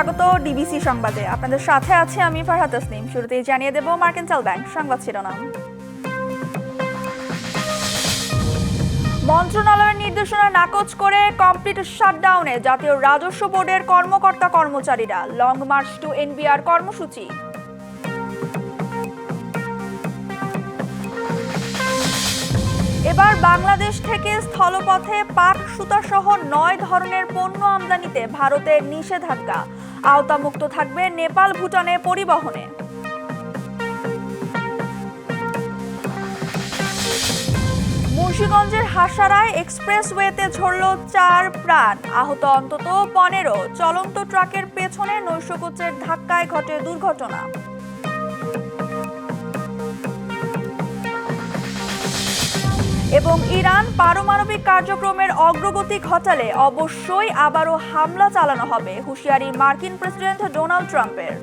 স্বাগত ডিবিসি সংবাদে। আপনাদের সাথে আছে আমি ফারহাত তসনিম। শুরুতেই জানিয়ে দেব মার্কেন্টাল ব্যাংক সংবাদ শিরোনাম। মন্ত্রণালয়ের নির্দেশনা নাকচ করে কমপ্লিট শাটডাউনে জাতীয় রাজস্ব বোর্ডের কর্মকর্তা কর্মচারীরা লং মার্চ টু এনবিআর কর্মসূচি। এবার বাংলাদেশ থেকে স্থলপথে পাট, সুতা সহ নয় ধরনের পণ্য আমদানিতে ভারতের নিষেধাজ্ঞা। আওতামুক্ত থাকবে নেপাল ভুটানে পরিবহনে। মুন্সীগঞ্জের হাসারায় এক্সপ্রেসওয়েতে ঝরল চার প্রাণ। আহত অন্তত পনেরো। চলন্ত ট্রাকের পেছনে নৈশকোচের ধাক্কায় ঘটে দুর্ঘটনা। এবং ইরান পারমাণবিক কার্যক্রমের অগ্রগতি ঘটালে অবশ্যই আবারও হামলা চালানো হবে, হুঁশিয়ারি মার্কিন প্রেসিডেন্ট ডোনাল্ড ট্রাম্পের।